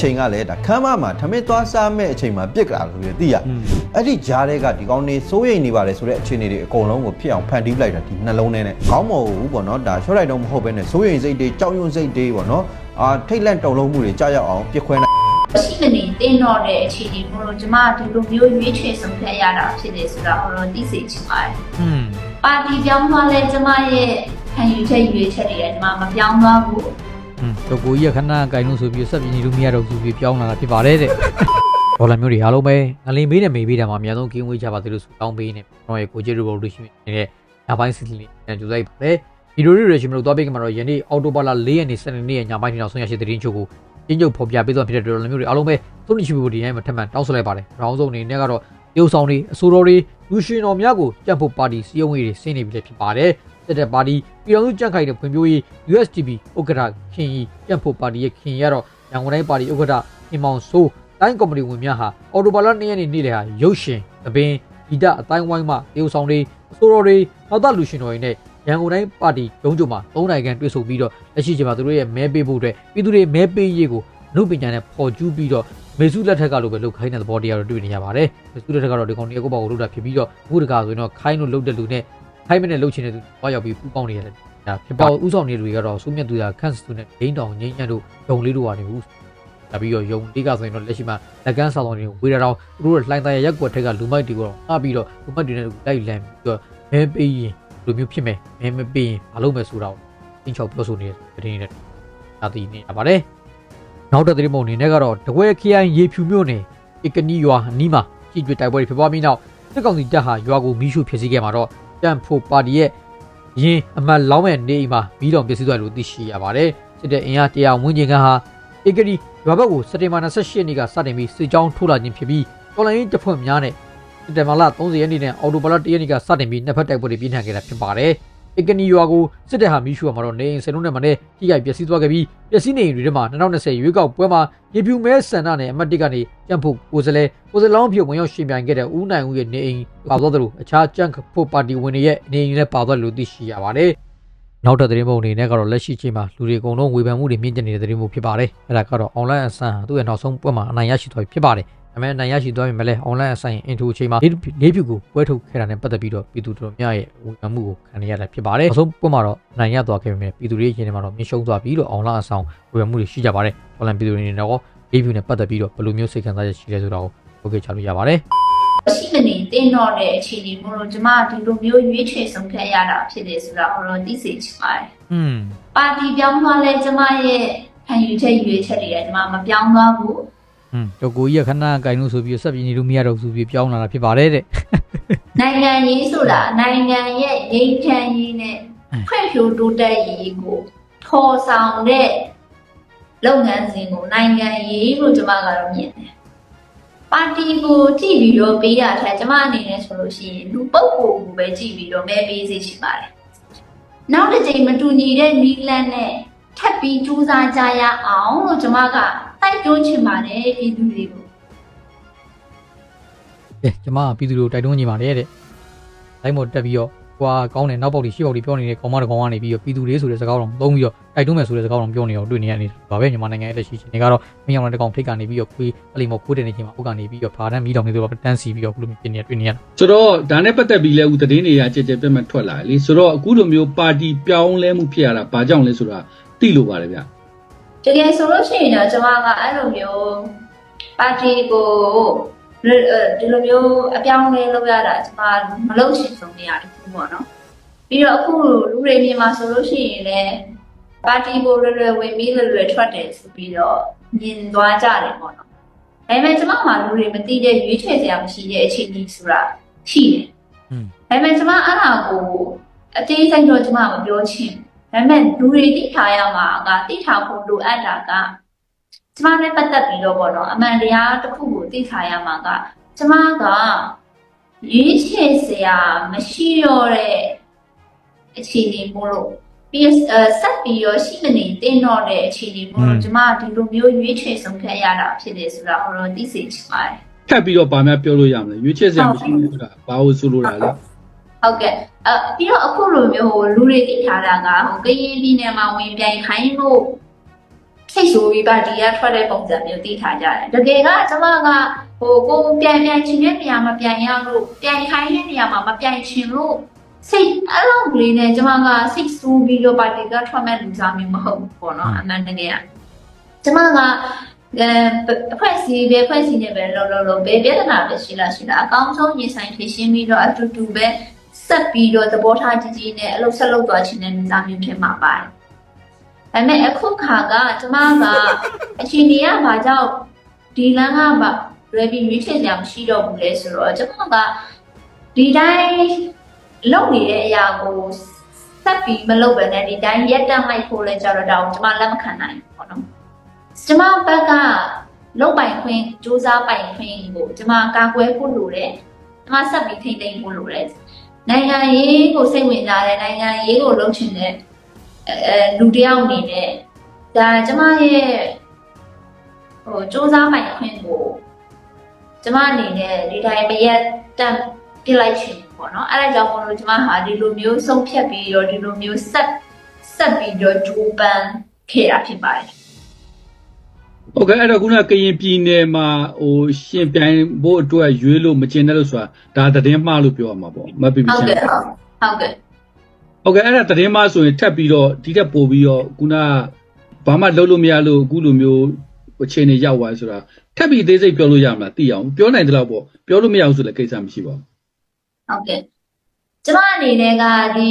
ချိန်ကလည်းဒါခမ်းမမှာထမင်းသွားစားမဲ့အချိန်မှာပြစ်ကြတာလို့ပြီးသိရအဲ့ဒီကြားတဲ့ကဒီကောင်နေစိုးရိမ်နေပါတယ်ဆိုတဲ့အခြေအနေတွေအကုန်လုံးကိုဖြစ်အောင်ဖန်တီးလိုက်တာဒီနှလုံးထဲနဲ့ခေါင်းမဟုတ်ဘူးပေါ့နော်ဒါရှော့လိုက်တော့မဟုတ်ဘဲနဲ့စိုးရိမ်စိတ်တွေကြောက်ရွံ့စိတ်တွေပေါ့နော်အာထိတ်လန့်တုန်လှုပ်မှုတွေကြောက်ရောက်အောင်ပြစ်ခွဲလိုက်ရှိမနေတင်းတော့တဲ့အခြေအနေမျိုးလို့ကျမဒီလိုမျိုးရွေးချယ်ဆုံးဖြတ်ရတာဖြစ်တယ်ဆိုတော့ဟောတော့သိစေချင်ပါတယ်။อืมပါတီပြောင်းသွားလဲကျမရဲ့ခံယူချက်ရွေးချက်တွေကကျမမပြောင်းသွားဘူး။ တော့ကိုကြီးကခဏကင်လို့ဆိုပြီးဆက်ပြီးညီလူမရတော့သူပြီးပြောင်းလာတာဖြစ်ပါတယ်တဲ့ဒေါ်လာမျိုးတွေအားလုံးပဲငလင်ပေးနဲ့မေးပေးတာမှာအများဆုံးကင်းဝေးကြပါသေးလို့ဆိုတောင်းပေးနေကျွန်တော်ရဲ့ကိုကြီးရီဘော်လူရှိနေတဲ့ညပိုင်းစီလီနဲ့ကြိုးစားပါတယ်ဗီဒီယိုတွေရှင်မလို့သွားပေးကြမှာတော့ယနေ့အော်တိုဘာလ၄ရက်နေ့စနေနေ့ညပိုင်းနေ့နောက်ဆုံးရရှိတဲ့သတင်းချုပ်ကိုကျင်းချုပ်ဖော်ပြပေးသွားဖြစ်တဲ့ဒေါ်လာမျိုးတွေအားလုံးပဲသုံးနေရှိဖို့ဒီနေ့မှာထပ်မံတောင်းဆိုလိုက်ပါတယ်။ရောင်းစုံအနေနဲ့ကတော့ရုပ်ဆောင်တွေအဆိုတော်တွေလူရှင်တော်များကိုကြံ့ဖို့ပါတီစီယုံရေးတွေဆင်းနေပြီလည်းဖြစ်ပါတယ်။ တက်တဲ့ပါတီပြည်တော်စုကြံ့ခိုင်တဲ့ဖွံ့ဖြိုးရေး USDP ဥက္ကဋ္ဌခင်ကြီးကြံ့ဖို့ပါတီရဲ့ခင်ရတော့ရန်ကုန်တိုင်းပါတီဥက္ကဋ္ဌခင်မောင်စိုးတိုင်းကော်မတီဝင်များဟာအော်တိုဘာလ2ရက်နေ့နေ့လယ်ဟာရုပ်ရှင်သပင်ဂီတအတိုင်းဝိုင်းမှရုပ်ဆောင်တွေအဆိုတော်တွေနောက်သက်လူရှင်တော်တွေနဲ့ရန်ကုန်တိုင်းပါတီရုံးချုပ်မှာ၃နိုင်ကန်တွေ့ဆုံပြီးတော့လက်ရှိချိန်မှာသူတို့ရဲ့မဲပေးဖို့အတွက်ပြည်သူတွေမဲပေးရေးကိုအမှုပညာနဲ့ပေါ်ကျူးပြီးတော့မေစုလက်ထက်ကလိုပဲလုတ်ခိုင်းတဲ့သဘောတရားတော့တွေ့နေရပါတယ်မေစုလက်ထက်ကတော့ဒီကောင်ကြီးအကုတ်ပေါက်ကိုလုတ်တာဖြစ်ပြီးတော့အခုတခါဆိုရင်တော့ခိုင်းလို့လုတ်တဲ့လူနဲ့ ခိုင်းမနဲ့လုတ်ချင်တဲ့သူဘာရောက်ပြီးပူပေါင်းနေရတယ်ဒါဖြစ်ပါဥဆောင်နေလူတွေကတော့စုမြတ်သူရခန့်စသူနဲ့ဒိန်းတောင်ငိမ့်ညံ့တို့ယုံလေးတို့ကနေဘူးဒါပြီးတော့ယုံလေးကဆိုရင်တော့လက်ရှိမှာလက်ကန်းဆောင်တော်တွေဝေရတော်သူတို့လှိုင်းသားရရက်ကွက်ထက်ကလူမိုက်တွေကိုတော့အပြီးတော့လူမိုက်တွေနဲ့လိုက်လံပြီးတော့မဲပေးရင်လူမျိုးဖြစ်မယ်မဲမပေးရင်မလုပ်မယ်ဆိုတာကိုတင်းချောက်ပြောဆိုနေတဲ့တဲ့နဲ့သာတည်နေရပါတယ်နောက်တဲ့သတင်းပုံအနေနဲ့ကတော့တကွဲခရိုင်ရေဖြူမြို့နယ်ဧကနီရွာအနီးမှာကြည်ကြွတိုက်ပွဲတွေဖြစ်ပွားပြီးနောက်စစ်ကောင်စီတပ်ဟာရွာကိုမီးရှို့ဖျက်ဆီးခဲ့မှာတော့ တန်ဖို့ပါတီရဲ့ရင်အမတ်လောင်းရဲ့နေအိမ်မှာမီးတော်ပစ္စည်းသွားလို့သိရှိရပါတယ်စစ်တဲ့အင်အားတရားဝန်းကျင်ကဟာဧကနီရွာဘက်ကိုစက်တင်ဘာ28ရက်နေ့ကစတင်ပြီးစစ်ကြောင်းထိုးလာခြင်းဖြစ်ပြီးတော်လိုင်းတပ်ဖွဲ့များနဲ့စက်တင်ဘာလ30ရက်နေ့နဲ့အော်တိုဘာလ1ရက်နေ့ကစတင်ပြီးနှစ်ဖက်တိုက်ပွဲတွေပြင်းထန်ခဲ့တာဖြစ်ပါတယ် ဧကနီရွာကိုစစ်တပ်ဟာမီးရှို့မှာတော့နေအိမ်စလုံးနဲ့မနဲ့ထိခိုက်ပျက်စီးသွားခဲ့ပြီးပျက်စီးနေအိမ်တွေထဲမှာ2020ရွေးကောက်ပွဲမှာရေပြူမဲဆန္ဒနဲ့အမတ်တစ်ကနေကြံ့ဖို့ကိုယ်စားလှယ်ကိုယ်စားလောင်းဖြစ်ဝင်ရောက်ရှင်ပြိုင်ခဲ့တဲ့ဦးနိုင်ဦးရဲ့နေအိမ်ပါသွားတယ်လို့အခြားကြံ့ဖို့ပါတီဝင်တွေရဲ့နေအိမ်လည်းပါသွားတယ်လို့သိရှိရပါတယ်နောက်တဲ့သတင်းပုံအနေနဲ့ကတော့လက်ရှိချိန်မှာလူတွေအကုန်လုံးဝေဖန်မှုတွေမြင့်တက်နေတဲ့သတင်းပုံဖြစ်ပါတယ်အဲ့ဒါကတော့ online အဆန်ဟာသူ့ရဲ့နောက်ဆုံးပွဲမှာအနိုင်ရရှိသွားပြီဖြစ်ပါတယ် ဒါပေမဲ့နိုင်ရရှိသွားပြီမလဲ online အဆိုင် intro ချိန်မှာလေးဖြူကိုပွဲထုတ်ခဲ့တာနဲ့ပတ်သက်ပြီးတော့ပြည်သူတို့များရဲ့ဝေဖန်မှုကိုခံရတာဖြစ်ပါတယ်အဆုံးပွင့်မှာတော့နိုင်ရသွားခဲ့ပေမဲ့ပြည်သူတွေရဲ့ရင်ထဲမှာတော့မြရှုံးသွားပြီးတော့ online အဆောင်ဝေဖန်မှုတွေရှိကြပါတယ် online ပြည်သူတွေနေတော့လေးဖြူနဲ့ပတ်သက်ပြီးတော့ဘယ်လိုမျိုးစိတ်ခံစားချက်ရှိလဲဆိုတာကိုဟုတ်ကဲ့ချလို့ရပါတယ်ရှိမနေတင်တော့တဲ့အခြေအနေမို့လို့ကျမဒီလိုမျိုးရွေးချယ်ဆုံးဖြတ်ရတာဖြစ်တယ်ဆိုတာဟောတော့သိစေချင်ပါတယ်။อืมပါတီပြောင်းသွားလဲကျမရဲ့ခံယူချက်ရွေးချက်တွေကကျမမပြောင်းသွားဘူး တော့ကိုကြီးကခဏကင်လို့ဆိုပြီးဆက်ပြီးနေလို့မရတော့ဘူးဆိုပြီးပြောင်းလာတာဖြစ်ပါတယ်တဲ့။နိုင်ငံရေးဆိုတာနိုင်ငံရဲ့ငြိမ်းချမ်းရေးနဲ့ဖွံ့ဖြိုးတိုးတက်ရေးကိုထော်ဆောင်တဲ့လုပ်ငန်းစဉ်ကိုနိုင်ငံရေးလို့ကျမကတော့မြင်တယ်။ပါတီကိုကြည့်ပြီးတော့ပေးရတဲ့ကျမအနေနဲ့ဆိုလို့ရှိရင်လူပုဂ္ဂိုလ်ကိုပဲကြည့်ပြီးတော့မဲပေးစေချင်ပါတယ်။နောက်တစ်ချိန်မတူညီတဲ့နီလန်နဲ့ထပ်ပြီးကြိုးစားကြရအောင်လို့ကျမက တိုက်တွန်းချင်ပါတယ်ပြည်သူတွေကို။ကဲကျွန်မကပြည်သူတို့တိုက်တွန်းနေပါတယ်တဲ့။တိုင်းပေါ်တက်ပြီးတော့ကွာကောင်းတယ်နောက်ပေါက်တွေရှေ့ပေါက်တွေပြောနေတဲ့ကောင်မတစ်ကောင်ကနေပြီးတော့ပြည်သူတွေဆိုတဲ့စကားတော်သုံးပြီးတော့တိုက်တွန်းမယ်ဆိုတဲ့စကားတော်ပြောနေအောင်တွေ့နေရနေပါပဲမြန်မာနိုင်ငံရဲ့လက်ရှိအခြေအနေကတော့မင်းအောင်တဲ့ကောင်ထိတ်ကနေပြီးတော့ခွေးအလိမ္မောခိုးတဲ့နေချိန်မှာအုတ်ကနေပြီးတော့ဖာတန်းမီးတောင်နေဆိုတော့တန်းစီပြီးတော့ဘလို့ပြင်နေတွေ့နေရတာဆိုတော့ဒါနဲ့ပတ်သက်ပြီးလဲဦးသတင်းတွေကကြည်ကြဲပြတ်မှတ်ထွက်လာတယ်လေဆိုတော့အခုလိုမျိုးပါတီပြောင်းလဲမှုဖြစ်ရတာဘာကြောင့်လဲဆိုတာသိလို့ပါတယ်ဗျ တကယ်ဆိုလို့ရှိရင်တော့ကျမကအဲ့လိုမျိုးပါတီကိုဒီလိုမျိုးအပြောင်းအလဲလုပ်ရတာကျမမလုပ်ချင်ဆုံးနေရတယ်ခုပေါ့နော်ပြီးတော့အခုလူတွေမြင်မှာဆိုလို့ရှိရင်လည်းပါတီကိုလွယ်လွယ်ဝင်ပြီးလွယ်လွယ်ထွက်တယ်ဆိုပြီးတော့မြင်သွားကြတယ်ပေါ့နော်ဒါပေမဲ့ကျမမှလူတွေမသိတဲ့ရွေးချယ်စရာမရှိတဲ့အခြေအနေဆိုတာရှိတယ်อืมဒါပေမဲ့ကျမအဲ့ဒါကိုအသေးစိတ်တော့ကျမမပြောချင်ဘူး ဒါပေမဲ့လူတွေသိထားရမှာကသိထားဖို့လိုအပ်တာကကျမနဲ့ပတ်သက်ပြီးတော့ပေါ့နော်အမှန်တရားတစ်ခုကိုသိထားရမှာကကျမကရွေးချယ်စရာမရှိတော့တဲ့အခြေအနေမို့လို့ပြီးတော့အဲဆက်ပြီးတော့ရှိမနေတင်းတော့တဲ့အခြေအနေမို့လို့ကျမဒီလိုမျိုးရွေးချယ်ဆုံးဖြတ်ရတာဖြစ်တယ်ဆိုတာဟိုတော့သိစေချင်ပါတယ်ထပ်ပြီးတော့ဗာများပြောလို့ရမလဲရွေးချယ်စရာမရှိဘူးဆိုတာဘာလို့ဆိုလိုတာလဲဟုတ်ကဲ့ အပြီးတော့အခုလိုမျိုးဟိုလူတွေသိထားတာကဟိုကရင်ပြည်နယ်မှာဝင်ပြိုင်ခိုင်းလို့စိတ်ဆိုးပြီးပါတီကထွက်တဲ့ပုံစံမျိုးသိထားကြတယ်တကယ်ကကျမကဟိုကိုပြန်ပြန်ချင်တဲ့နေရာမှာပြန်ရလို့ပြန်ခိုင်းတဲ့နေရာမှာမပြန်ချင်လို့စိတ်အဲ့လိုကလေးနဲ့ကျမကစိတ်ဆိုးပြီးတော့ပါတီကထွက်မဲ့လူစားမျိုးမဟုတ်ဘူးပေါ့နော်အမှန်တကယ်ကကျမကအဲအဖွဲ့အစည်းပဲအဖွဲ့အစည်းနဲ့ပဲလောလောလောဘယ်ပြဿနာပဲရှိလားရှိလားအကောင်းဆုံးရင်ဆိုင်ဖြေရှင်းပြီးတော့အတူတူပဲ ဆက်ပြီးတော့သဘောထားကြီးကြီးနဲ့အလုပ်ဆက်လုပ်သွားခြင်းနဲ့လူစားမျိုးဖြစ်မှာပါတယ်ဒါပေမဲ့အခုခါကကျမကအချိန်ကြီးကဘာကြောင့်ဒီလမ်းကမှလွယ်ပြီးရွေးချယ်စရာမရှိတော့ဘူးလဲဆိုတော့ကျမကဒီတိုင်းလုပ်နေတဲ့အရာကိုဆက်ပြီးမလုပ်ဘဲနဲ့ဒီတိုင်းရက်တန့်လိုက်ဖို့လဲကြတော့ဒါကိုကျမလက်မခံနိုင်ဘူးပေါ့နော်ကျမဘက်ကလုပ်ပိုင်ခွင့်စူးစမ်းပိုင်ခွင့်ကိုကျမကာကွယ်ဖို့လိုတယ်ကျမဆက်ပြီးထိမ့်သိမ်းဖို့လိုတယ် နိုင်ငံရေးကိုစိတ်ဝင်စားတဲ့နိုင်ငံရေးကိုလုပ်ချင်တဲ့အဲလူတစ်ယောက်အနေနဲ့ဒါကျမရဲ့ဟိုစူးစမ်းပိုင်ခွင့်ကိုကျမအနေနဲ့ဒီတိုင်းမရက်တန့်ပြစ်လိုက်ချင်တယ်ပေါ့နော်အဲ့ဒါကြောင့်မလို့ကျမဟာဒီလိုမျိုးဆုံးဖြတ်ပြီးတော့ဒီလိုမျိုးဆက်ဆက်ပြီးတော့ဂျိုးပန်ခဲ့တာဖြစ်ပါတယ် ဟုတ်ကဲ့အဲ့တော့ခုနကရင်ပြည်နယ်မှာဟိုရှင်ပြိုင်ဖို့အတွက်ရွေးလို့မကျင်တဲ့လို့ဆိုတာဒါသတင်းမှားလို့ပြောရမှာပေါ့မပီပီဟုတ်ချကဲ့န်ဟုတ်ဟုတ်ကဲ့ဟုတ်ကဲ့အဲ့ဒါသတင်းမှားဆိုရင်ထပ်ပြီးတော့ဒီတက်ပို့ပြီးတော့ခုနဘာမှလုပ်လို့မရလို့အခုလိုမျိုးအခြေအနေရောက်သွားဆိုတာထပ်ပြီးအသေးစိတ်ပြောလို့ရမလားသိအောင်ပြောနိုင်တယ်လို့ပေါ့ပြောလို့မရဘူးဆိုလည်းကိစ္စမရှိပါဘူးဟုတ်ကဲ့ကျမအနေနဲ့ကဒီ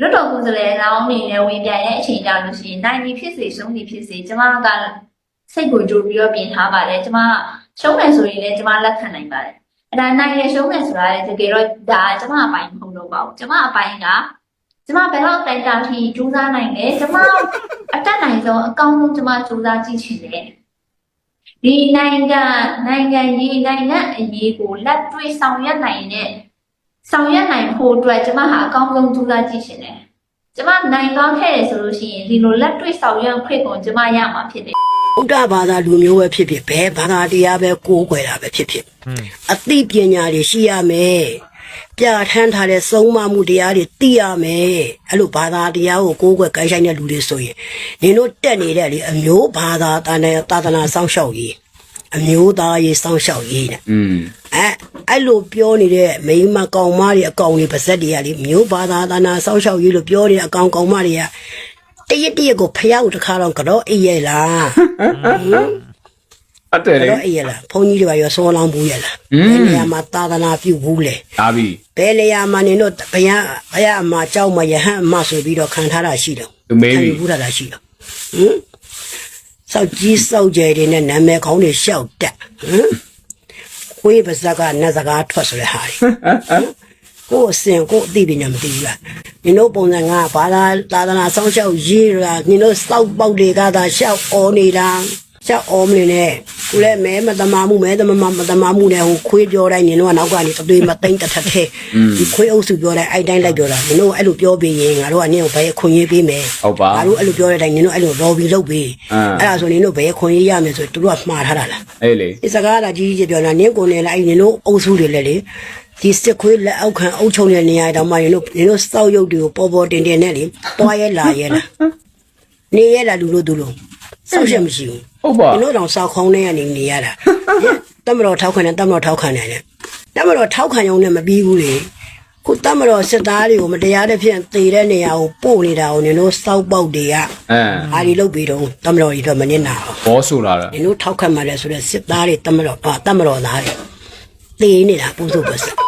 လွတ်တော်ကိုယ်စားလှယ်လောင်းအနေနဲ့ဝင်ပြိုင်တဲ့အချိန်ကြလို့ရှိရင်နိုင်ပြီဖြစ်စေရှုံးပြီဖြစ်စေကျမက စိတ်ကိုကြိုပြီးတော့ပြင်ထားပါတယ်ကျမရှုံးတယ်ဆိုရင်လည်းကျမလက်ခံနိုင်ပါတယ်အဲ့ဒါနိုင်ရရှုံးတယ်ဆိုတာလည်းတကယ်တော့ဒါကျမအပိုင်မဟုတ်တော့ပါဘူးကျမအပိုင်ကကျမဘယ်တော့တိုင်တာထိစူးစမ်းနိုင်လဲကျမအတက်နိုင်ဆုံးအကောင်းဆုံးကျမစူးစမ်းကြည့်ချင်တယ်ဒီနိုင်ငံနိုင်ငံရေးနိုင်ငံအရေးကိုလက်တွေ့ဆောင်ရွက်နိုင်တဲ့ဆောင်ရွက်နိုင်ဖို့အတွက်ကျမဟာအကောင်းဆုံးကြိုးစားကြည့်ရှင်တယ်။ကျမနိုင်သွားခဲ့တယ်ဆိုလို့ရှိရင်ဒီလိုလက်တွေ့ဆောင်ရွက်ခွင့်ကိုကျမရမှာဖြစ်တယ် ဗုဒ္ဓဘာသာလူမျိုးပဲဖြစ်ဖြစ်ဘယ်ဘာသာတရားပဲကိုးကွယ်တာပဲဖြစ်ဖြစ်အသိပညာတွေရှိရမယ်ပြဋ္ဌာန်းထားတဲ့သုံးမမှုတရားတွေသိရမယ်အဲ့လိုဘာသာတရားကိုကိုးကွယ်ကိုင်းဆိုင်တဲ့လူတွေဆိုရင်နင်တို့တက်နေတဲ့လေအမျိုးဘာသာတာနဲ့သာသနာစောင့်ရှောက်ရေးအမျိုးသားရေးစောင့်ရှောက်ရေးနဲ့อืมအဲအဲ့လိုပြောနေတဲ့မိန်းမကောင်မတွေအကောင်တွေပါဇက်တွေကလေမျိုးဘာသာသာနာစောင့်ရှောက်ရေးလို့ပြောနေတဲ့အကောင်ကောင်မတွေက တရက်တရက်ကိုဖះကိုတစ်ခါတော့ကတော့အေးရလားအတဲလေတော့အေးရလားဘုန်းကြီးတွေပါရောဆောလောင်းဘူးရလားဘယ်နေရာမှာသာသနာပြုဘူးလဲဒါပြီဘယ်နေရာမှာနင်တို့ဘယံဘယံအမကြောက်မယဟန်အမဆိုပြီးတော့ခံထားတာရှိတယ်သူမေးပြီဘူးတာရှိတယ်ဟင်စောက်ကြီးစောက်ကြဲတွေနဲ့နာမည်ခေါင်းတွေရှောက်တက်ဟင်ခွေးပါဇက်ကနတ်စကားထွက်ဆိုလဲဟာ ကိုယ်အစင်ကိုယ်အသိပညာမသိဘူးလားနင်တို့ပုံစံကဘာသာသာသနာဆောင်ရှောက်ရေးတာနင်တို့စောက်ပေါက်တွေကသာရှောက်អော်နေတာရှောက်អော်မနေနဲ့ကိုလည်းမဲမတမာမှုမဲတမမမတမာမှုနဲ့ဟိုခွေးပြောတိုင်းနင်တို့ကနောက်ကနေတသွေးမသိမ့်တစ်ထက်ထဲဒီခွေးအုပ်စုပြောတိုင်းအဲ့တိုင်းလိုက်ပြောတာနင်တို့အဲ့လိုပြောပြီးရင်ငါတို့ကနင်ကိုဘယ်ခွင့်ရေးပေးမယ်ဟုတ်ပါငါတို့အဲ့လိုပြောတဲ့အတိုင်းနင်တို့အဲ့လို lobby လုပ်ပြီးအင်းအဲ့ဒါဆိုနင်တို့ဘယ်ခွင့်ရေးရမယ်ဆိုသူတို့ကမှားထားတာလားအေးလေဒီစကားကကြီးကြီးပြောတာနင်းကိုနေလိုက်နင်တို့အုပ်စုတွေလည်းလေ ဒီစစ်ခွေးလက်အောက်ခံအုပ်ချုပ်တဲ့နေရာတောင်မှနင်တို့နင်တို့စောက်ရုပ်တွေကိုပေါ်ပေါ်တင်တင်နဲ့လေတွားရဲလာရဲလားနေရဲလားလူလို့သူလို့စောက်ချက်မရှိဘူးဟုတ်ပါနင်တို့တောင်စောက်ခေါင်းနဲ့ကနေနေရတာတမတော်ထောက်ခံတယ်တမတော်ထောက်ခံတယ်လေတမတော်ထောက်ခံရုံနဲ့မပြီးဘူးလေခုတမတော်စစ်သားတွေကိုမတရားတဲ့ဖြစ်သေတဲ့နေရာကိုပို့နေတာကိုနင်တို့စောက်ပေါက်တွေကအမ်အားဒီလုတ်ပြီးတော့တမတော်ကြီးတော့မနစ်နာအောင်ဘောဆိုလာတာနင်တို့ထောက်ခံမှလဲဆိုတော့စစ်သားတွေတမတော်ပါတမတော်သားတွေသေနေတာပူစုပစ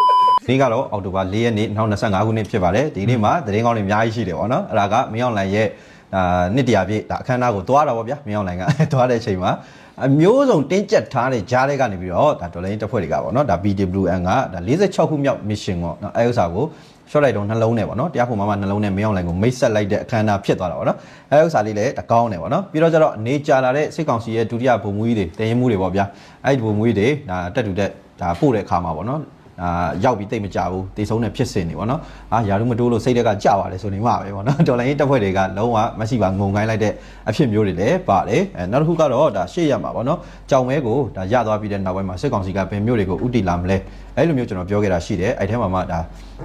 ဒီနေ့ကတော့အောက်တိုဘာ၄ရက်နေ့2025ခုနှစ်ဖြစ်ပါတယ်ဒီနေ့မှာသတင်းကောင်းတွေအများကြီးရှိတယ်ပေါ့နော်အဲ့ဒါကမင်းအောင်လှိုင်ရဲ့အာနှစ်တရာပြည့်ဒါအခမ်းအနားကိုသွားတာပေါ့ဗျာမင်းအောင်လှိုင်ကသွားတဲ့အချိန်မှာအမျိုးစုံတင်းကျပ်ထားတဲ့ကြားတွေကနေပြီးတော့ဒါဒေါ်လာရင်းတပ်ဖွဲ့တွေကပေါ့နော်ဒါ BWN ကဒါ46ခုမြောက် mission ပေါ့နော်အဲဥစ္စာကိုရှော့လိုက်တော့နှလုံးနဲ့ပေါ့နော်တရားဖို့မမနှလုံးနဲ့မင်းအောင်လှိုင်ကိုမိတ်ဆက်လိုက်တဲ့အခမ်းအနားဖြစ်သွားတာပေါ့နော်အဲဥစ္စာလေးလည်းတကောင်းတယ်ပေါ့နော်ပြီးတော့ကျတော့အနေကြာလာတဲ့စစ်ကောင်စီရဲ့ဒုတိယဗိုလ်မှူးကြီးတွေတရင်မှုတွေပေါ့ဗျာအဲ့ဒီဗိုလ်မှူးကြီးတွေဒါတက်တူတက်ဒါပို့တဲ့အခါမှာပေါ့နော် အာရောက်ပြီးတိတ်မကြဘူးတေဆုံးတဲ့ဖြစ်စဉ်တွေပေါ့နော်အာယာရုမတိုးလို့စိတ်တက်ကကြပါလေဆိုနေမှာပဲပေါ့နော်တော်လိုင်းရေးတပ်ဖွဲ့တွေကလုံးဝမရှိပါငုံကိုင်းလိုက်တဲ့အဖြစ်မျိုးတွေလည်းပါတယ်အဲနောက်တစ်ခုကတော့ဒါရှေ့ရမှာပေါ့နော်ကြောင်မဲကိုဒါရသွားပြီးတဲ့နောက်ပိုင်းမှာစစ်ကောင်စီကဘယ်မျိုးတွေကိုဥတီလာမလဲအဲ့လိုမျိုးကျွန်တော်ပြောခဲ့တာရှိတယ်အဲ့ထဲမှာမှဒါ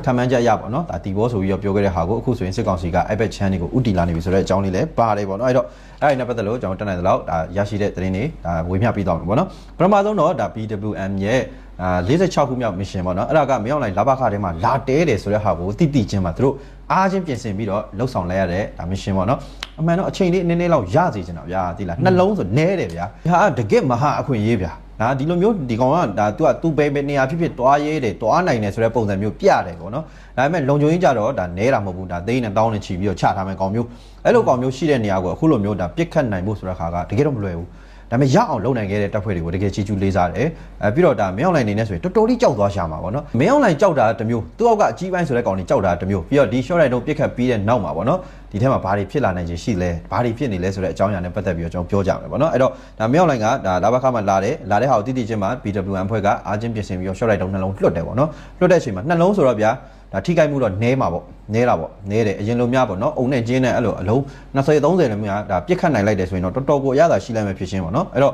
ခံမှန်းချက်ရပေါ့နော်ဒါတီဘောဆိုပြီးတော့ပြောခဲ့တဲ့ဟာကိုအခုဆိုရင်စစ်ကောင်စီကအဲ့ဘက်ချမ်းတွေကိုဥတီလာနေပြီဆိုတဲ့အကြောင်းလေးလည်းပါတယ်ပေါ့နော်အဲ့တော့အဲ့ဒီနဲ့ပတ်သက်လို့ကျွန်တော်တက်နိုင်သလောက်ဒါရရှိတဲ့သတင်းတွေဒါဝေမျှပြီးတော့မယ်ပေါ့နော်ပထမဆုံးတော့ဒါ BWM ရဲ့ အာ46ခုမြောက်မစ်ရှင်ပေါ့နော်အဲ့ဒါကမြောက်လိုက်လာဘခထဲမှာလာတဲတယ်ဆိုတဲ့ဟာကိုတိတိချင်းမှာသူတို့အားချင်းပြင်ဆင်ပြီးတော့လှုပ်ဆောင်လိုက်ရတဲ့ဒါမစ်ရှင်ပေါ့နော်အမှန်တော့အချိန်လေးနည်းနည်းလောက်ရစေချင်တာဗျာဒီလားနှလုံးဆိုနဲတယ်ဗျာဟာတကယ်မဟာအခွင့်အရေးဗျာဒါဒီလိုမျိုးဒီကောင်ကဒါ तू က तू ပဲပဲနေရာဖြစ်ဖြစ်တွားရဲတယ်တွားနိုင်တယ်ဆိုတဲ့ပုံစံမျိုးပြတယ်ပေါ့နော်ဒါပေမဲ့လုံခြုံရေးကြတော့ဒါနဲတာမဟုတ်ဘူးဒါသိန်းနဲ့တောင်းနဲ့ချီပြီးတော့ချထားမယ်ကောင်မျိုးအဲ့လိုကောင်မျိုးရှိတဲ့နေရာကိုအခုလိုမျိုးဒါပြစ်ခတ်နိုင်ဖို့ဆိုတဲ့ခါကတကယ်တော့မလွယ်ဘူး ဒါပေမဲ့ရအောင်လုပ်နိုင်ခဲ့တဲ့တပ်ဖွဲ့တွေကိုတကယ်ချီကျူးလေးစားတယ်အဲပြီးတော့ဒါမင်းအောင်လိုင်နေနေဆိုရင်တော်တော်လေးကြောက်သွားရှာမှာပေါ့နော်မင်းအောင်လိုင်ကြောက်တာတစ်မျိုးသူ့အောက်ကအကြီးပိုင်းဆိုတဲ့ကောင်ကြီးကြောက်တာတစ်မျိုးပြီးတော့ဒီ short ride တော့ပြစ်ခတ်ပြီးတဲ့နောက်မှာပေါ့နော်ဒီထဲမှာဘာတွေဖြစ်လာနိုင်ခြင်းရှိလဲဘာတွေဖြစ်နေလဲဆိုတဲ့အကြောင်းအရာနဲ့ပတ်သက်ပြီးတော့ကျွန်တော်ပြောကြမယ်ပေါ့နော်အဲ့တော့ဒါမင်းအောင်လိုင်ကဒါလာဘခါမှာလာတယ်လာတဲ့ဟာကိုတိတိချင်းမှာ BWM ဖွဲ့ကအားချင်းပြင်ဆင်ပြီးတော့ short ride တော့နှလုံးလွတ်တယ်ပေါ့နော်လွတ်တဲ့အချိန်မှာနှလုံးဆိုတော့ဗျာ ဒါထိခိုက်မှုတော့နဲမှာပေါ့နဲတာပေါ့နဲတယ်အရင်လိုများပေါ့နော်အုံနဲ့ကျင်းနဲ့အဲ့လိုအလုံး20 30လည်းများဒါပြစ်ခတ်နိုင်လိုက်တယ်ဆိုရင်တော့တော်တော်ကိုအရသာရှိလိုက်မယ်ဖြစ်ရှင်းပေါ့နော်အဲ့တော့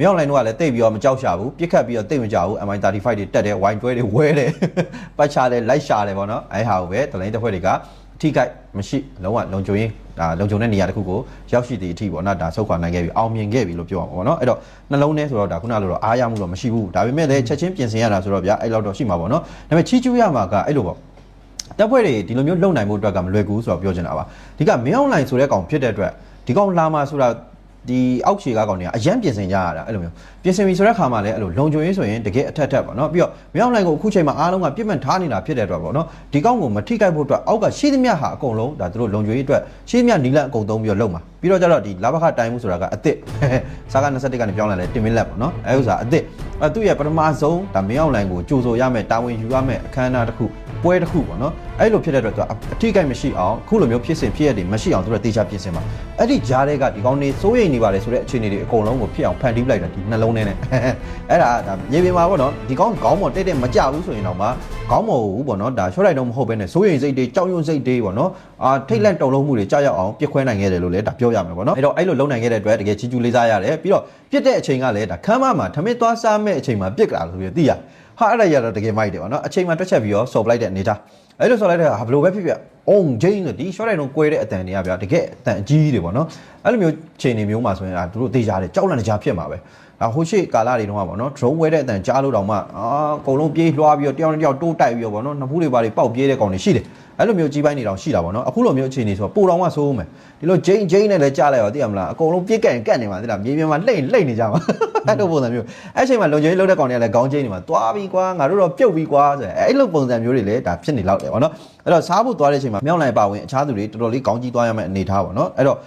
မြောက်လိုင်းတို့ကလည်းတိတ်ပြီးတော့မကြောက်ရှာဘူးပြစ်ခတ်ပြီးတော့တိတ်မကြောက်ဘူး MI35 တွေတက်တယ်ဝိုင်းတွဲတွေဝဲတယ်ပတ်ချတယ်လိုက်ရှာတယ်ပေါ့နော်အဲ့ဟာကိုပဲတလိုင်းတစ်ဖွဲ့တွေကထိခိုက်မရှိလုံးဝလုံခြုံရေးဒါလုံခြုံတဲ့နေရာတစ်ခုကိုရောက်ရှိတဲ့အထိပေါ့နော်ဒါဆုတ်ခွာနိုင်ခဲ့ပြီအောင်မြင်ခဲ့ပြီလို့ပြောအောင်ပေါ့နော်အဲ့တော့နှလုံးထဲဆိုတော့ဒါခုနလိုတော့အားရမှုတော့မရှိဘူးဒါပေမဲ့လည်းချက်ချင်းပြင်ဆင်ရတာဆိုတော့ဗျာအဲ့လောက်တော့ရှိမှာပေါ့နော်ဒါပေမဲ့ချီးကျူးရမှာကအဲ့လိုပေါ့ တပ်ဖွဲ့တွေဒီလိုမျိုးလုံနိုင်မှုအတွက်ကမလွယ်ဘူးဆိုတော့ပြောချင်တာပါဒီကမင်းအောင်လိုင်ဆိုတဲ့ကောင်ဖြစ်တဲ့အတွက်ဒီကောင်လာမှာဆိုတာဒီအောက်ခြေကကောင်တွေကအရန်ပြင်ဆင်ကြရတာအဲ့လိုမျိုးပြင်ဆင်ပြီဆိုတဲ့ခါမှာလည်းအဲ့လိုလုံခြုံရေးဆိုရင်တကယ်အထက်ထက်ပေါ့နော်ပြီးတော့မြောက်နိုင်ကိုအခုချိန်မှာအားလုံးကပြစ်မှတ်ထားနေတာဖြစ်တဲ့အတွက်ပေါ့နော်ဒီကောင်ကိုမထိခိုက်ဖို့အတွက်အောက်ကရှိသမျှဟာအကုန်လုံးဒါသူတို့လုံခြုံရေးအတွက်ရှိသမျှနီလန်အကုန်သုံးပြီးတော့လုပ်မှာပြီးတော့ကျတော့ဒီလာဘခတိုင်းမှုဆိုတာကအစ်စ်စာက21ကနေပြောင်းလာတယ်တင်မင်းလက်ပေါ့နော်အဲဥစ္စာအစ်စ်အဲသူ့ရဲ့ပထမဆုံးဒါမင်းအောင်လိုင်ကိုကြိုဆိုရမယ်တာဝန်ယူရမယ်အခမ်းအနားတစ်ခု ပွဲတစ်ခုပေါ့နော်အဲ့လိုဖြစ်တဲ့အတွက်သူအထိကိမရှိအောင်ခုလိုမျိုးဖြစ်စဉ်ဖြစ်ရတွေမရှိအောင်သူတို့တေချာပြင်ဆင်ပါအဲ့ဒီကြားတွေကဒီကောင်နေစိုးရိမ်နေပါတယ်ဆိုတဲ့အခြေအနေတွေအကုန်လုံးကိုဖြစ်အောင်ဖန်တီးလိုက်တာဒီနှလုံးထဲနဲ့အဲ့ဒါဒါမြေပြင်မှာပေါ့နော်ဒီကောင်ခေါင်းပေါ်တိတ်တိတ်မကြဘူးဆိုရင်တော့မှခေါင်းပေါ်ဘူးပေါ့နော်ဒါရှော့လိုက်တော့မဟုတ်ဘဲနဲ့စိုးရိမ်စိတ်တွေကြောက်ရွံ့စိတ်တွေပေါ့နော်အာထိတ်လန့်တုန်လှုပ်မှုတွေကြောက်ရောက်အောင်ပြစ်ခွဲနိုင်ခဲ့တယ်လို့လည်းဒါပြောရမယ်ပေါ့နော်အဲ့တော့အဲ့လိုလုံနိုင်ခဲ့တဲ့အတွက်တကယ်ချီးကျူးလေးစားရတယ်ပြီးတော့ပြစ်တဲ့အချိန်ကလည်းဒါခမ်းမမှာထမင်းသွားစားမဲ့အချိန်မှာပြစ်ကြတာလို့ပြသိရ ဟာအဲ့ဒါရတော့တကယ်မိုက်တယ်ပေါ့နော်အချိန်မှာတွက်ချက်ပြီးတော့ဆော်ပလိုက်တဲ့အနေထားအဲ့လိုဆော်လိုက်တဲ့ဟာဘယ်လိုပဲဖြစ်ဖြစ်အုံဂျိန်းဆိုဒီ short line တော့ကွဲတဲ့အတန်တွေကဗျာတကယ်အတန်အကြီးတွေပေါ့နော်အဲ့လိုမျိုးချိန်နေမျိုးမှာဆိုရင်အာသူတို့တေးကြတယ်ကြောက်လန့်တကြားဖြစ်မှာပဲအ ဟိုရှိကာလာတွေတုန်းကပေါ့နော် drone ဝဲတဲ့အတန်ကြားလို့တောင်မှအာအကုန်လုံးပြေးလွှားပြီးတော့တယောက်နဲ့တယောက်တိုးတိုက်ပြီးတော့ပေါ့နော်နှစ်ဖူးတွေပါတွေပေါက်ပြေးတဲ့ကောင်တွေရှိတယ်အဲ့လိုမျိုးကြီးပိုင်းနေတောင်ရှိတာပေါ့နော်အခုလိုမျိုးအခြေအနေဆိုတော့ပိုတောင်မှဆိုးမယ်ဒီလိုဂျိန်းဂျိန်းနဲ့လည်းကြားလိုက်ရောသိရမလားအကုန်လုံးပြစ်ကန့်ကန့်နေမှာသိလားမြေပြင်မှာလှိမ့်လှိမ့်နေကြမှာအဲ့လိုပုံစံမျိုးအဲ့ချိန်မှာလုံခြုံရေးလုပ်တဲ့ကောင်တွေကလည်းခေါင်းကျိန်းနေမှာသွားပြီးကွာငါတို့တော့ပြုတ်ပြီးကွာဆိုအဲ့လိုပုံစံမျိုးတွေလည်းဒါဖြစ်နေလောက်တယ်ပေါ့နော်အဲ့တော့စားဖို့သွားတဲ့အချိန်မှာမြောက်လိုက်ပါဝင်အခြားသူတွေတော်တော်လေးခေါင်းကြီးသွားရမယ့်အနေထားပေါ့နော်အဲ့တော့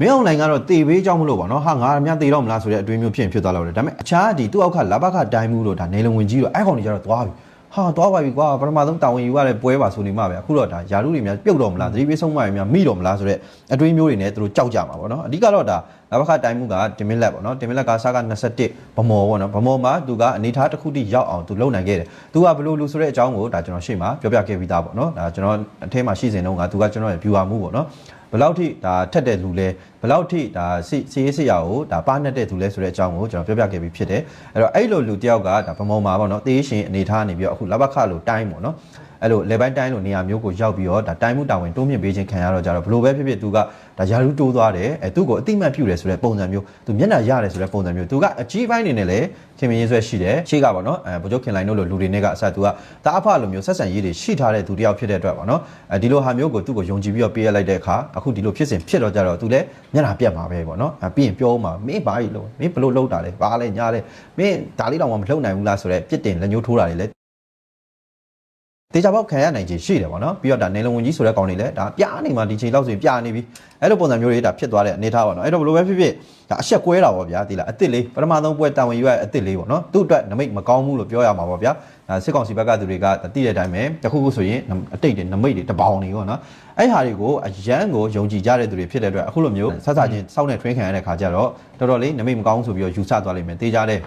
မင်းအောင်လိုင်ကတော့တေဘေးကြောင့်မလို့ပေါ့နော်ဟာငါအများတေတော့မလားဆိုတဲ့အတွေးမျိုးဖြစ်ရင်ဖြစ်သွားလို့တယ်ဒါပေမဲ့အခြားဒီသူ့အောက်ကလာဘခတိုင်းမှုလို့ဒါနေလုံဝင်ကြီးတော့အဲ့ကောင်တွေကျတော့သွားပြီဟာသွားပါပြီကွာပထမဆုံးတာဝန်ယူရတဲ့ပွဲပါဆိုနေမှပဲအခုတော့ဒါယာရုတွေများပြုတ်တော့မလားသတိပေးဆုံးမတွေများမိတော့မလားဆိုတဲ့အတွေးမျိုးတွေနဲ့သူတို့ကြောက်ကြမှာပေါ့နော်အဓိကတော့ဒါ လာဘခတိုင်းမှုကတင်မင်လက်ပေါ့နော်တင်မင်လက်ကစားက21ဗမော်ပေါ့နော်ဗမော်မှာသူကအနေထားတစ်ခုတည်းရောက်အောင်သူလုပ်နိုင်ခဲ့တယ်သူကဘလို့လူဆိုတဲ့အကြောင်းကိုဒါကျွန်တော်ရှေ့မှာပြောပြခဲ့ပြီးသားပေါ့နော်ဒါကျွန်တော်အထဲမှာရှိစဉ်တုန်းကသူကကျွန်တော်ရဲ့ viewer မှုပေါ့နော်ဘယ်လောက်ထိဒါထက်တဲ့လူလဲဘယ်လောက်ထိဒါစီစီရေးစရာကိုဒါပါနဲ့တဲ့သူလဲဆိုတဲ့အကြောင်းကိုကျွန်တော်ပြောပြခဲ့ပြီးဖြစ်တယ်အဲ့တော့အဲ့လိုလူတယောက်ကဒါဗမော်မှာပေါ့နော်တေးရှင်အနေထားနေပြီးတော့အခုလဘခလိုတိုင်းပေါ့နော် အဲ့လိုလေပိုင်းတိုင်းလိုနေရာမျိုးကိုရောက်ပြီးတော့ဒါတိုင်းမှုတာဝန်တိုးမြင့်ပေးခြင်းခံရတော့ကြတော့ဘလို့ပဲဖြစ်ဖြစ်သူကဒါယာရုတိုးသွားတယ်အဲသူ့ကိုအတိမတ်ပြုတယ်ဆိုတဲ့ပုံစံမျိုးသူမျက်နှာရတယ်ဆိုတဲ့ပုံစံမျိုးသူကအကြီးပိုင်းနေနဲ့လည်းခင်မင်းရေးဆွဲရှိတယ်ရှေ့ကပေါ့နော်အဲဗိုလ်ချုပ်ခင်လိုင်တို့လိုလူတွေနဲ့ကအဆက်သူကတာအဖလိုမျိုးဆက်ဆံရေးတွေရှိထားတဲ့သူတယောက်ဖြစ်တဲ့အတွက်ပေါ့နော်အဲဒီလိုဟာမျိုးကိုသူ့ကိုယုံကြည်ပြီးတော့ပေးရလိုက်တဲ့အခါအခုဒီလိုဖြစ်စဉ်ဖြစ်တော့ကြတော့သူလည်းမျက်နှာပြတ်မှာပဲပေါ့နော်အဲပြီးရင်ပြောမှာမင်းဘာကြီးလို့မင်းဘလို့လောက်တာလဲဘာလဲညာလဲမင်းဒါလေးတော့မလှုပ်နိုင်ဘူးလားဆိုတော့ပြစ်တင်လက်ညှိုးထိုးတာတွေလည်း တေချာပေါက်ခံရနိုင်ခြင်းရှိတယ်ပေါ့နော်ပြီးတော့ဒါနေလုံဝင်ကြီးဆိုတဲ့ကောင်တွေလည်းဒါပြားနေမှဒီချိန်လောက်ဆိုရင်ပြားနေပြီအဲ့လိုပုံစံမျိုးတွေဒါဖြစ်သွားတဲ့အနေထားပေါ့နော်အဲ့တော့ဘယ်လိုပဲဖြစ်ဖြစ်ဒါအဆက်ကွဲတာပေါ့ဗျာဒီလားအစ်စ်လေးပထမဆုံးပွဲတာဝန်ယူရတဲ့အစ်စ်လေးပေါ့နော်သူ့အတွက်နမိတ်မကောင်းဘူးလို့ပြောရမှာပေါ့ဗျာဒါစစ်ကောင်စီဘက်ကသူတွေကတိတဲ့အတိုင်းပဲတခုခုဆိုရင်အတိတ်တွေနမိတ်တွေတပေါင်းနေပေါ့နော်အဲ့ဟာတွေကိုအရန်ကိုယုံကြည်ကြတဲ့သူတွေဖြစ်တဲ့အတွက်အခုလိုမျိုးဆက်စချင်းစောက်နဲ့ထွင်းခံရတဲ့ခါကျတော့တော်တော်လေးနမိတ်မကောင်းဆိုပြီးတော့ယူဆသွားလိမ့်မယ်တေးကြတဲ့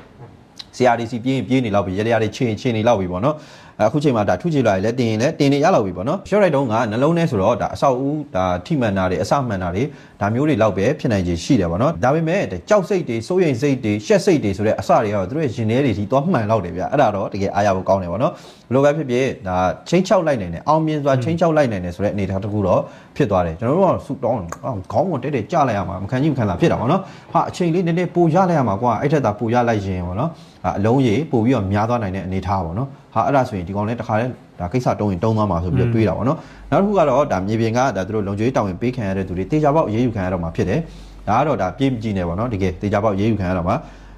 ဆရာဒီစီပြေးရင်ပြေးနေလောက်ပြီရရတွေချင်းချင်းနေလောက်ပြီပေါ့နော်အခုချိန်မှာဒါထုချေလာရလဲတင်ရင်လဲတင်နေရလောက်ပြီပေါ့နော်ရှော့ရိုက်တုံးကနှလုံးထဲဆိုတော့ဒါအဆောက်အဦဒါထိမှန်တာတွေအစမှန်တာတွေဒါမျိုးတွေလောက်ပဲဖြစ်နိုင်ခြေရှိတယ်ပေါ့နော်ဒါပေမဲ့ကြောက်စိတ်တွေစိုးရိမ်စိတ်တွေရှက်စိတ်တွေဆိုတဲ့အစတွေကတော့သူတို့ရဲ့ရင်ထဲတွေဒီသွားမှန်လောက်တယ်ဗျအဲ့ဒါတော့တကယ်အားရဖို့ကောင်းတယ်ပေါ့နော်ဘယ်လိုပဲဖြစ်ဖြစ်ဒါချင်းချောက်လိုက်နိုင်တယ်အောင်မြင်စွာချင်းချောက်လိုက်နိုင်တယ်ဆိုတဲ့အနေအထားတစ်ခုတော့ဖြစ်သွားတယ်ကျွန်တော်တို့ကဆူတောင်းခေါင်းကိုတဲတဲကြလိုက်ရမှာမခံကြီးမခံလာဖြစ်တာပေါ့နော်ဟာအချိန်လေးနည်းနည်းပိုရလိုက်ရမှာကွာအဲ့ထက်သာပိုရလိုက်ရင်ပေါ့နော်အလုံးကြီးပို့ပြီးတော့များသွားနိုင်တဲ့အနေအထားပေါ့နော် ဟာအဲ့ဒါဆိုရင်ဒီကောင်လေးတစ်ခါလဲဒါကိစ္စတုံးရင်တုံးသွားမှာဆိုပြီးတော့တွေးတာပေါ့နော်နောက်တစ်ခုကတော့ဒါမြေပြင်ကဒါသူတို့လုံခြုံရေးတာဝန်ပေးခံရတဲ့သူတွေတေချာပေါက်အေးအေးယူခံရတော့မှာဖြစ်တယ်ဒါကတော့ဒါပြေးမကြည့်နေပေါ့နော်တကယ်တေချာပေါက်အေးအေးယူခံရတော့မှာ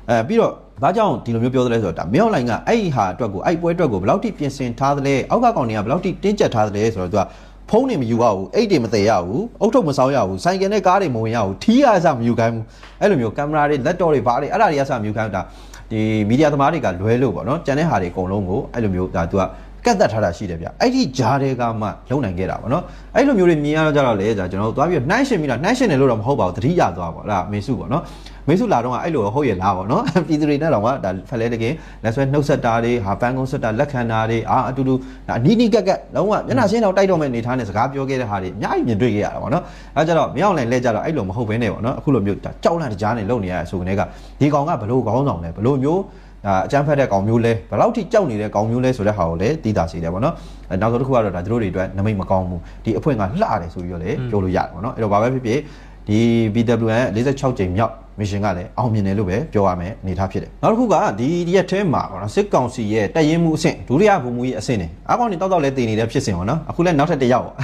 အဲပြီးတော့ဘာကြောင့်ဒီလိုမျိုးပြောသလဲဆိုတော့ဒါမြောက်လိုင်းကအဲ့ဒီဟာအတွက်ကိုအဲ့ပွဲအတွက်ကိုဘယ်လောက်ထိပြင်ဆင်ထားသလဲအောက်ကကောင်တွေကဘယ်လောက်ထိတင်းကျပ်ထားသလဲဆိုတော့သူကဖုန်းတွေမယူရဘူးအိတ်တွေမသေးရဘူးအုတ်ထုပ်မဆောင်းရဘူးဆိုင်ကယ်နဲ့ကားတွေမဝင်ရဘူးထီးရအစမယူခိုင်းဘူးအဲ့လိုမျိုးကင်မရာတွေလက်တော့တွေဘာတွေအဲ့ဒါတွေအစမယူခိုင်းဘူး ဒါဒီမီဒီယာသမားတွေကလွဲလို့ပေါ့နော်ကျန်တဲ့ဟာတွေအကုန်လုံးကိုအဲ့လိုမျိုးဒါသူကကတ်သက်ထားတာရှိတယ်ဗျအဲ့ဒီဂျားတွေကမှလုံနိုင်ခဲ့တာပေါ့နော်အဲ့လိုမျိုးတွေမြင်ရတော့ကြတော့လေဒါကျွန်တော်တို့သွားပြီးနှိုင်းရှင်ပြီးတော့နှိုင်းရှင်တယ်လို့တော့မဟုတ်ပါဘူးသတိရသွားပါအဲ့ဒါမေစုပေါ့နော် မေစုလာတော့အဲ့လိုဟုတ်ရဲ့လားပေါ့နော်ပြည်သူတွေနဲ့တော့ကဒါဖက်လဲတကယ်လက်ဆွဲနှုတ်ဆက်တာတွေဟာပန်းကုန်းဆက်တာလက်ခံတာတွေအာအတူတူဒါအနီးနီးကက်ကက်လုံးဝမျက်နှာရှင်းတော့တိုက်တော့မဲ့အနေထားနဲ့စကားပြောခဲ့တဲ့ဟာတွေအများကြီးမြင်တွေ့ခဲ့ရတာပေါ့နော်အဲကြတော့မြောက်လည်းလဲကြတော့အဲ့လိုမဟုတ်ဘဲနဲ့ပေါ့နော်အခုလိုမျိုးဒါကြောက်လန့်တကြားနဲ့လုံနေရတဲ့ဆိုကနေကဒီကောင်ကဘလို့ခေါင်းဆောင်လဲဘလို့မျိုးဒါအကျန်းဖက်တဲ့ကောင်မျိုးလဲဘယ်လောက်ထိကြောက်နေတဲ့ကောင်မျိုးလဲဆိုတဲ့ဟာကိုလည်းသိတာစီတယ်ပေါ့နော်အဲနောက်ဆုံးတစ်ခုကတော့ဒါတို့တွေအတွက်နမိတ်မကောင်းဘူးဒီအဖွင့်ကလှတယ်ဆိုပြီးတော့လည်းပြောလို့ရတယ်ပေါ့နော်အဲ့တော့ဘာပဲဖြစ်ဖြစ် ဒီ BWN 46ကြိမ်မြောက်မရှင်ကလည်းအောင်မြင်တယ်လို့ပဲပြောရမယ်အနေထားဖြစ်တယ်နောက်တစ်ခုကဒီရက်ထဲမှာပေါ့နော်စစ်ကောင်စီရဲ့တရင်မှုအဆင့်ဒုတိယဗိုလ်မှူးကြီးအဆင့်နေအားကောင်းနေတောက်တောက်လဲတည်နေတဲ့ဖြစ်စဉ်ပေါ့နော်အခုလည်းနောက်ထပ်တစ်ယောက်ပေါ့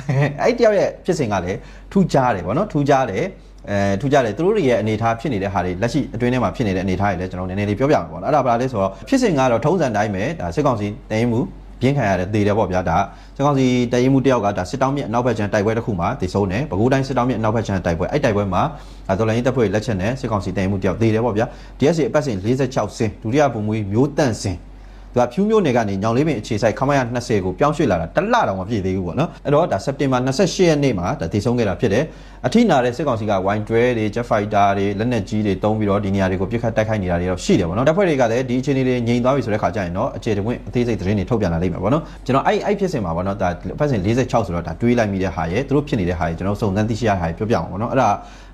အဲ့တယောက်ရဲ့ဖြစ်စဉ်ကလည်းထူးခြားတယ်ပေါ့နော်ထူးခြားတယ်အဲထူးကြတယ်သူတို့တွေရဲ့အနေအထားဖြစ်နေတဲ့ဟာတွေလက်ရှိအတွင်းထဲမှာဖြစ်နေတဲ့အနေအထားတွေလည်းကျွန်တော်နည်းနည်းလေးပြောပြမှာပေါ့နော်အဲ့ဒါဘာလဲဆိုတော့ဖြစ်စဉ်ကတော့ထုံးစံတိုင်းပဲဒါစစ်ကောင်စီတရင်မှု ပြင်းခံရတယ်တည်တယ်ပေါ့ဗျာဒါစစ်ကောင်စီတရင်မှုတယောက်ကဒါစစ်တောင်းမြစ်အနောက်ဘက်ခြမ်းတိုက်ပွဲတစ်ခုမှာတည်ဆုံးတယ်ပဲခူးတိုင်းစစ်တောင်းမြစ်အနောက်ဘက်ခြမ်းတိုက်ပွဲအဲ့တိုက်ပွဲမှာဒါတော်လိုင်းတပ်ဖွဲ့လက်ချက်နဲ့စစ်ကောင်စီတရင်မှုတယောက်တည်တယ်ပေါ့ဗျာ DSC အပတ်စဉ်46စင်ဒုတိယပုံမွေးမျိုးတန့်စင် သူကဖြူးမျိုးနယ်ကနေညောင်လေးပင်အခြေဆိုင်ခမရ20ကိုပြောင်းရွှေ့လာတာတစ်လတောင်မပြည့်သေးဘူးပေါ့နော်အဲ့တော့ဒါစက်တင်ဘာ28ရက်နေ့မှာဒါတည်ဆုံးခဲ့တာဖြစ်တယ်အထိနာတဲ့စစ်ကောင်စီကဝိုင်းတွဲတွေ jet fighter တွေလက်နက်ကြီးတွေတုံးပြီးတော့ဒီနေရာတွေကိုပြစ်ခတ်တိုက်ခိုက်နေတာတွေတော့ရှိတယ်ပေါ့နော်တပ်ဖွဲ့တွေကလည်းဒီအခြေအနေတွေငြိမ်သွားပြီဆိုတဲ့ခါကျရင်တော့အခြေတဝင့်အသေးစိတ်သတင်းတွေထုတ်ပြန်လာလိမ့်မယ်ပေါ့နော်ကျွန်တော်အဲ့အဲ့ဖြစ်စဉ်မှာပေါ့နော်ဒါဖက်စဉ်46ဆိုတော့ဒါတွေးလိုက်မိတဲ့ဟာရဲ့သူတို့ဖြစ်နေတဲ့ဟာရဲ့ကျွန်တော်စုံစမ်းသိရှိရတဲ့ဟာရဲ့ပြောပြအောင်ပေါ့နော်အဲ့ဒါ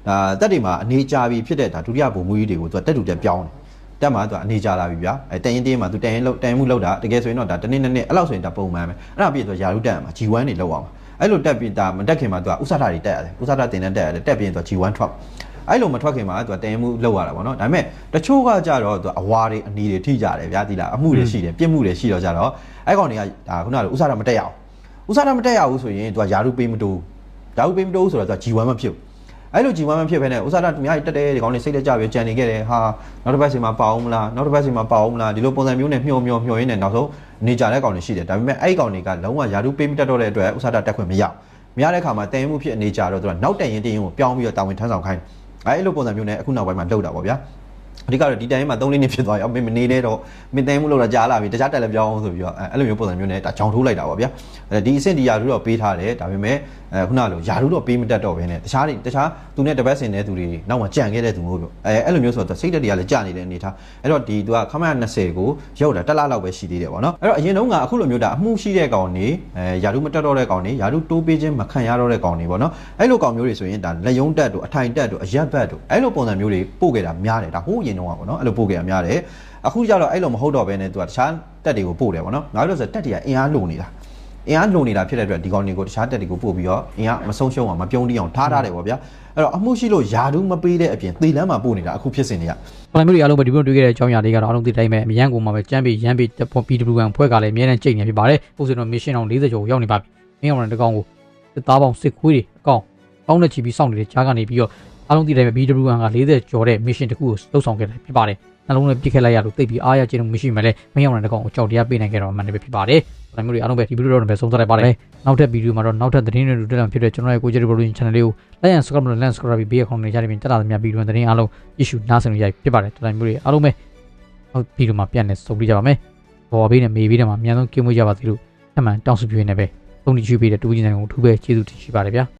ဒါတက်တွေမှာအနေကြပြီးဖြစ်တဲ့ဒါဒုတိယဘုံမူကြီးတွေကိုသူကတက်တူတက်ပြောင်းတယ် တက်မှာသူကအနေကြလာပြီဗျာအဲတရင်တင်းမှာသူတရင်လောက်တရင်မှုလောက်တာတကယ်ဆိုရင်တော့ဒါတနေ့နှစ်နေ့အဲ့လောက်ဆိုရင်ဒါပုံမှန်ပဲအဲ့ဒါပြည့်ဆိုရာလူတက်မှာ G1 တွေလောက်အောင်အဲ့လိုတက်ပြီးဒါမတက်ခင်မှာသူကဥစားတာတွေတက်ရတယ်ဥစားတာတင်တဲ့တက်ရတယ်တက်ပြီးရင်သူက G1 ထွက်အဲ့လိုမထွက်ခင်မှာသူကတရင်မှုလောက်ရတာပေါ့နော်ဒါပေမဲ့တချို့ကကြတော့သူကအဝါတွေအနီတွေထိကြတယ်ဗျာဒီလားအမှုတွေရှိတယ်ပြစ်မှုတွေရှိတော့ကြတော့အဲ့ကောင်တွေကဒါခုနကဥစားတာမတက်ရအောင်ဥစားတာမတက်ရဘူးဆိုရင်သူကယာရုပေးမတိုးယာရုပေးမတိုးဆိုတော့သူက G1 မဖြစ်ဘူး အဲ့လို G1 မဖြစ်ဘဲနဲ့ဥစားတာအများကြီးတက်တယ်ဒီကောင်တွေစိတ်လက်ကြပြီးကြံနေခဲ့တယ်ဟာနောက်တစ်ပတ်စီမှာပါအောင်မလားနောက်တစ်ပတ်စီမှာပါအောင်မလားဒီလိုပုံစံမျိုးနဲ့မျောမျောမျောရင်းနဲ့နောက်ဆုံးနေကြတဲ့ကောင်တွေရှိတယ်ဒါပေမဲ့အဲ့ကောင်တွေကလုံးဝယာရုပေးမတက်တော့တဲ့အတွက်ဥစားတာတက်ခွင့်မရမရတဲ့ခါမှာတန်ရင်မှုဖြစ်အနေကြတော့သူကနောက်တန်ရင်တင်ရင်ကိုပြောင်းပြီးတော့တာဝန်ထမ်းဆောင်ခိုင်းအဲ့လိုပုံစံမျိုးနဲ့အခုနောက်ပိုင်းမှာလှုပ်တာပေါ့ဗျာအဓိကတော့ဒီတိုင်းမှာ3လေးနှစ်ဖြစ်သွားရောမင်းမနေနဲ့တော့မင်းတန်မှုလို့တော့ကြားလာပြီတခြားတက်လည်းပြောင်းအောင်ဆိုပြီးတော့အဲ့လိုမျိုးပုံစံမျိုးနဲ့ဒါကြောင်ထိုးလိုက်တာပေါ့ဗျာအဲဒီအဆင့်ဒီယာရုတော့ပေးထားတယ်ဒါပေမဲ့အဲခုနကလိုယာရုတော့ပေးမတတ်တော့ဘဲနဲ့တခြားတွေတခြားသူနဲ့တပတ်စင်တဲ့သူတွေနောက်မှကြံခဲ့တဲ့သူမျိုးပေါ့အဲအဲ့လိုမျိုးဆိုတော့စိတ်တက်တွေကလည်းကြာနေတဲ့အနေထားအဲ့တော့ဒီသူကခမရ20ကိုရောက်တာတက်လာလောက်ပဲရှိသေးတယ်ပေါ့နော်အဲ့တော့အရင်တုန်းကအခုလိုမျိုးဒါအမှုရှိတဲ့ကောင်တွေအဲယာရုမတက်တော့တဲ့ကောင်တွေယာရုတိုးပေးခြင်းမခံရတော့တဲ့ကောင်တွေပေါ့နော်အဲ့လိုကောင်မျိုးတွေဆိုရင်ဒါလက်ယုံတက်တို့အထိုင်တက်တို့အရက်ဘတ်တို့အဲ့လိုပုံစံမျိုးတွေပို့ခဲ့တာများတယ်ဒါဟိုးရင်တုန်းကပေါ့နော်အဲ့လိုပို့ခဲ့တာများတယ်အခုကျတော့အဲ့လိုမဟုတ်တော့ဘဲနဲ့သူကတခြားတက်တွေကိုပို့တယ်ပေါ့နော်ငါတို့ဆိုတက်တွေကအင်အားလိုနေတာ အင်အားလုံနေတာဖြစ်တဲ့အတွက်ဒီကောင်တွေကိုတခြားတက်တွေကိုပို့ပြီးတော့အင်အားမဆုံးရှုံးအောင်မပြုံးတိအောင်ထားထားတယ်ပေါ့ဗျာအဲ့တော့အမှုရှိလို့ယာဒူးမပေးတဲ့အပြင်သေလမ်းမှာပို့နေတာအခုဖြစ်စင်နေရ။ဘာလို့မျိုးတွေအားလုံးပဲဒီလိုတွေ့ခဲ့တဲ့အကြောင်းအရာတွေကတော့အားလုံးသိတိုင်းပဲအမြန်ကိုမှပဲကျမ်းပြီးရမ်းပြီး PWN ဖွဲ့ကလည်းအများနဲ့ကြိတ်နေဖြစ်ပါတယ်။ပို့စင်တော့ mission အောင်40ကျော်ရောက်နေပါပြီ။မင်းအောင်တဲ့ကောင်ကိုစစ်သားပေါင်းစစ်ခွေးတွေအကောင်ပေါင်းနဲ့ချီပြီးစောင့်နေတဲ့ကြားကနေပြီးတော့အားလုံးသိတိုင်းပဲ BWN က40ကျော်တဲ့ mission တစ်ခုကိုလှုပ်ဆောင်ခဲ့တယ်ဖြစ်ပါတယ်။ နှလုံးနဲ့ပြစ်ခတ်လိုက်ရလို့သိပြီးအားရခြင်းမရှိမှလည်းမင်းအောင်တဲ့ကောင်ကိုကြောက်တရားပေးနိုင်ခဲ့တော့မှန်တယ်ဖြစ်ပါတယ်။ဘာလို့မျိုးတွေအားလုံးပဲဒီဗီဒီယိုတော့ပဲဆုံးသက်လိုက်ပါတယ်။နောက်ထပ်ဗီဒီယိုမှာတော့နောက်ထပ်သတင်းတွေတွေ့လာဖြစ်တဲ့ကျွန်တော်ရဲ့ကိုကြည့်ရတဲ့ channel လေးကို like and subscribe နဲ့ subscribe ပြီးဘေးအခေါင်းနေကြတဲ့ပြင်တက်လာသမျှဗီဒီယိုသတင်းအားလုံးရရှိနားဆင်လို့ရဖြစ်ပါတယ်တော်တိုင်းမျိုးတွေအားလုံးပဲနောက်ဗီဒီယိုမှာပြန်လည်ဆုံပြကြပါမယ်ဘော်ဘေးနဲ့မေးဘေးနဲ့မှာအများဆုံးကြိုးမွေးကြပါသေးလို့အမှန်တောင်းဆိုပြနေပဲသုံးတီချူပေးတဲ့တူကြီးနိုင်ငံကိုထူးပဲကျေးဇူးတင်ရှိပါတယ်ဗျာ